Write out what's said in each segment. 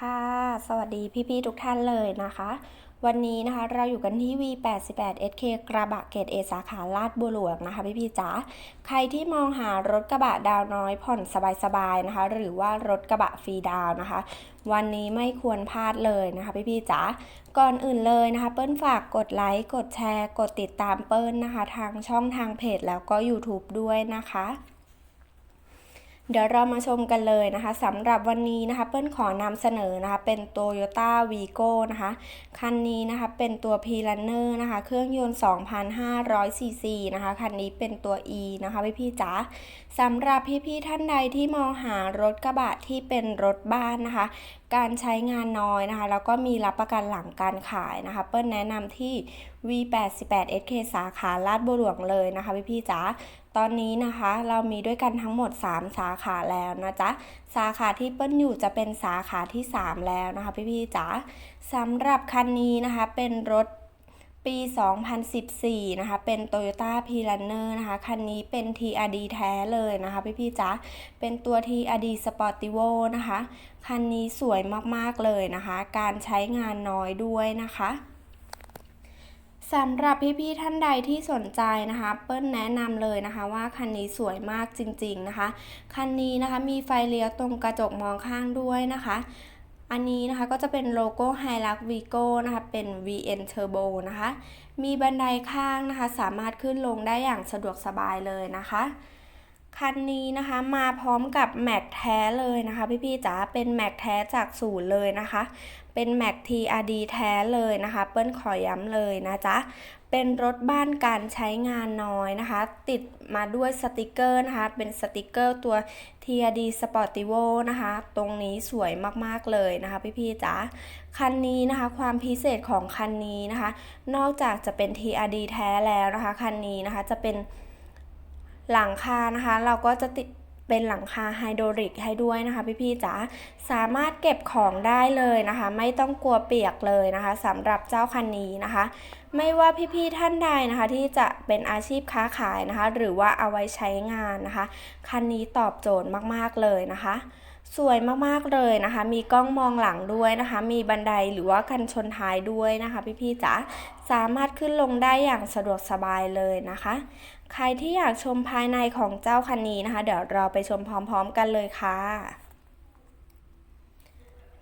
ค่ะ สวัสดีพี่ ๆ ทุกท่านเลยนะคะ วันนี้นะคะเราอยู่กันที่ V88 SK กระบะเกรด A สาขาลาดบัวหลวงนะคะพี่ๆจ๋าใครที่มองหารถกระบะดาวน้อยผ่อนสบายๆนะคะ หรือว่ารถกระบะฟรีดาวนะคะ วันนี้ไม่ควรพลาดเลยนะคะพี่ๆจ๋าก่อนอื่นเลยนะคะเปิ้ลฝากกดไลค์กดแชร์ กดติดตามเปิ้ลนะคะ ทางช่องทางเพจแล้วก็ YouTube ด้วยนะคะ เดี๋ยวเรามาชมกันเลยนะคะสำหรับวันนี้นะคะ เปิ้ลขอนำเสนอนะคะ เป็น Toyota Vigo นะคะ คันนี้นะคะเป็นตัว p r u n n e r นะคะ เครื่องยนต์ 2,500ซีซีนะคะ คันนี้เป็นตัว E นะคะ พี่พี่ๆจ๋าสำหรับพี่ๆท่านใดที่มองหารถกระบะที่เป็นรถบ้านนะคะ การใช้งานน้อยนะคะ แล้วก็มีรับประกันหลังการขายนะคะ เปิ้ลแนะนำที่ V88 SK สาขาลาดบัวหลวงเลยนะคะ พี่พี่ๆจ๋า ตอนนี้นะคะเรามีด้วยกันทั้งหมด 3 สาขาแล้วนะจ๊ะ สาขาที่เปิ้ลอยู่จะเป็นสาขาที่ 3 แล้วนะคะพี่ๆจ๋าสำหรับคันนี้นะคะเป็นรถปี 2014 นะคะ เป็น Toyota p r u n n e r นะคะ คันนี้เป็น TRD แท้เลยนะคะ พี่ๆจ๋าเป็นตัว TRD Sportivo นะคะ คันนี้สวยมาก ๆ เลยนะคะ การใช้งานน้อยด้วยนะคะ สำหรับพี่ๆท่านใดที่สนใจนะคะ เปิ้ลแนะนำเลยนะคะว่าคันนี้สวยมากจริงๆนะคะ คันนี้นะคะมีไฟเลี้ยวตรงกระจกมองข้างด้วยนะคะ อันนี้นะคะก็จะเป็นโลโก้ h i l u x Vigo นะคะเป็น VN Turbo นะคะ มีบันไดข้างนะคะ สามารถขึ้นลงได้อย่างสะดวกสบายเลยนะคะ คันนี้นะคะมาพร้อมกับแม็กแท้เลยนะคะพี่ๆจ๋าเป็นแม็กแท้จากศูนย์เลยนะคะ เป็นแม็ก TRD แท้เลยนะคะ เปิ้ลขอย้ำเลยนะจ๊ะเป็นรถบ้านการใช้งานน้อยนะคะ ติดมาด้วยสติกเกอร์นะคะ เป็นสติกเกอร์ตัว TRD Sportivo นะคะ ตรงนี้สวยมากๆเลยนะคะ พี่ๆจ๋าคันนี้นะคะ ความพิเศษของคันนี้นะคะ นอกจากจะเป็น TRD แท้แล้วนะคะ คันนี้นะคะจะเป็น หลังคานะคะ เราก็จะติดเป็นหลังคาไฮโดริกให้ด้วยนะคะ พี่ๆจ๋าสามารถเก็บของได้เลยนะคะ ไม่ต้องกลัวเปียกเลยนะคะสำหรับเจ้าคันนี้นะคะ ไม่ว่าพี่ๆท่านใดนะคะ ที่จะเป็นอาชีพค้าขายนะคะ หรือว่าเอาไว้ใช้งานนะคะ คันนี้ตอบโจทย์มากๆเลยนะคะ สวยมากๆเลยนะคะ มีกล้องมองหลังด้วยนะคะ มีบันไดหรือว่ากันชนท้ายด้วยนะคะ พี่ๆจ๋าสามารถขึ้นลงได้อย่างสะดวกสบายเลยนะคะ ใครที่อยากชมภายในของเจ้าคันนี้นะคะ เดี๋ยวเราไปชมพร้อม ๆ กันเลยค่ะ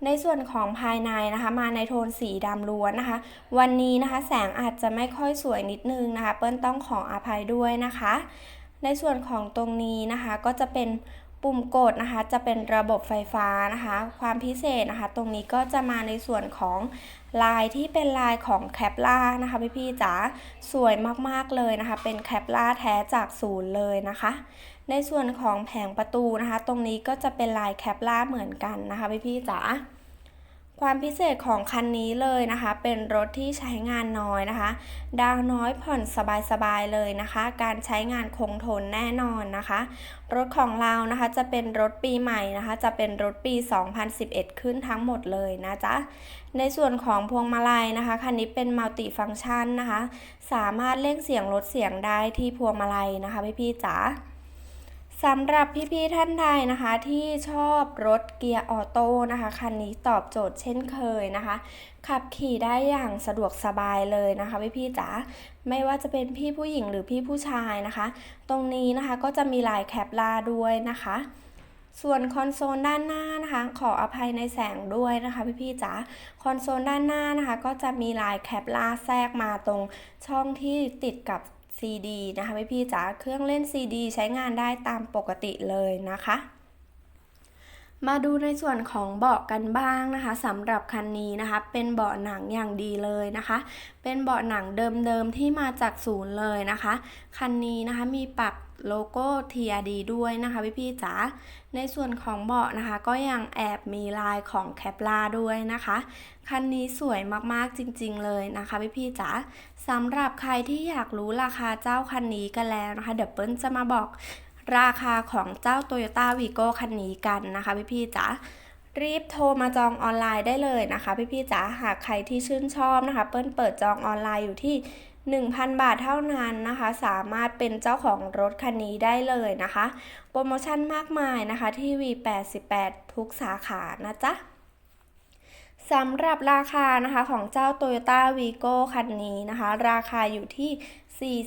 ในส่วนของภายในนะคะมาในโทนสีดำล้วนนะคะ วันนี้นะคะแสงอาจจะไม่ค่อยสวยนิดนึงนะคะ เปิ้ลต้องขออภัยด้วยนะคะ ในส่วนของตรงนี้นะคะก็จะเป็น ปุ่มกดนะคะจะเป็นระบบไฟฟ้านะคะ ความพิเศษนะคะ ตรงนี้ก็จะมาในส่วนของลายที่เป็นลายของแคปล่านะคะพี่ๆจ๋าสวยมากๆเลยนะคะ เป็นแคปล่าแท้จากศูนย์เลยนะคะ ในส่วนของแผงประตูนะคะ ตรงนี้ก็จะเป็นลายแคปล่าเหมือนกันนะคะพี่ๆจ๋า ความพิเศษของคันนี้เลยนะคะ เป็นรถที่ใช้งานน้อยนะคะ ดาวน้อยผ่อนสบายๆเลยนะคะ การใช้งานคงทนแน่นอนนะคะ รถของเรานะคะจะเป็นรถปีใหม่นะคะ จะเป็นรถปี 2011 ขึ้นทั้งหมดเลยนะจ๊ะ ในส่วนของพวงมาลัยนะคะคันนี้เป็นมัลติฟังก์ชันนะคะ สามารถเล่งเสียงลดเสียงได้ที่พวงมาลัยนะคะพี่ๆจ๋า สำหรับพี่ๆท่านใดนะคะที่ชอบรถเกียร์ออโต้นะคะคันนี้ตอบโจทย์เช่นเคยนะคะ ขับขี่ได้อย่างสะดวกสบายเลยนะคะพี่ๆจ๋าไม่ว่าจะเป็นพี่ผู้หญิงหรือพี่ผู้ชายนะคะ ตรงนี้นะคะก็จะมีลายแคปลาด้วยนะคะ ส่วนคอนโซลด้านหน้านะคะขออภัยในแสงด้วยนะคะพี่ๆจ๋าคอนโซลด้านหน้านะคะก็จะมีลายแคปลาแทรกมาตรงช่องที่ติดกับ CD นะคะพี่พี่ๆจ๋าเครื่องเล่น CD ใช้งานได้ตามปกติเลยนะคะ มาดูในส่วนของเบาะกันบ้างนะคะสำหรับคันนี้นะคะ เป็นเบาะหนังอย่างดีเลยนะคะ เป็นเบาะหนังเดิมๆที่มาจากศูนย์เลยนะคะ คันนี้นะคะมีปัก โลโก้ TRD ด้วยนะคะพี่พี่ๆจ๋า ในส่วนของเบาะนะคะ ก็ยังแอบมีลายของแคปลาด้วยนะคะ คันนี้สวยมากๆจริงๆเลยนะคะพี่พี่ๆจ๋าสำหรับใครที่อยากรู้ราคาเจ้าคันนี้กันแล้วนะคะ เดี๋ยวเปิ้ลจะมาบอกราคาของเจ้า Toyota Vigo คันนี้กันนะคะพี่พี่ๆจ๋ารีบโทรมาจองออนไลน์ได้เลยนะคะ พี่ๆจ๋าหากใครที่ชื่นชอบนะคะ เปิ้ลเปิดจองออนไลน์อยู่ที่ 1,000 บาทเท่านั้นนะคะ สามารถเป็นเจ้าของรถคันนี้ได้เลยนะคะ โปรโมชั่นมากมายนะคะที่ V88 ทุกสาขานะจ๊ะสำหรับราคานะคะของเจ้า Toyota Vigo คันนี้นะคะ ราคาอยู่ที่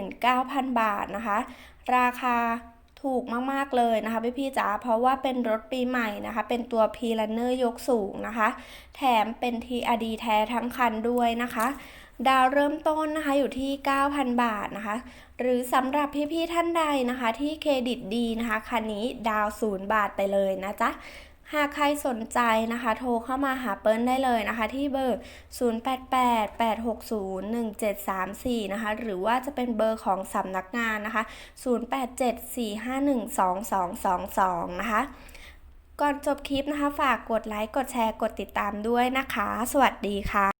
479,000 บาทนะคะ ราคา ถูกมากๆเลยนะคะพี่พี่จ๋าเพราะว่าเป็นรถปีใหม่นะคะ เป็นตัว P Runner ยกสูงนะคะ แถมเป็น TRD แท้ทั้งคันด้วยนะคะ ดาวเริ่มต้นนะคะอยู่ที่ 9,000 บาทนะคะ หรือสำหรับพี่ๆท่านใดนะคะ ที่เครดิตดีนะคะ คันนี้ดาวศูนย์บาทไปเลยนะจ๊ะ หากใครสนใจนะคะ โทรเข้ามาหาเปิ้ลได้เลยนะคะ ที่เบอร์ 0888601734 นะคะ หรือว่าจะเป็นเบอร์ของสำนักงานนะคะ 0874512222 นะคะ ก่อนจบคลิปนะคะ ฝากกดไลค์ กดแชร์ กดติดตามด้วยนะคะ สวัสดีค่ะ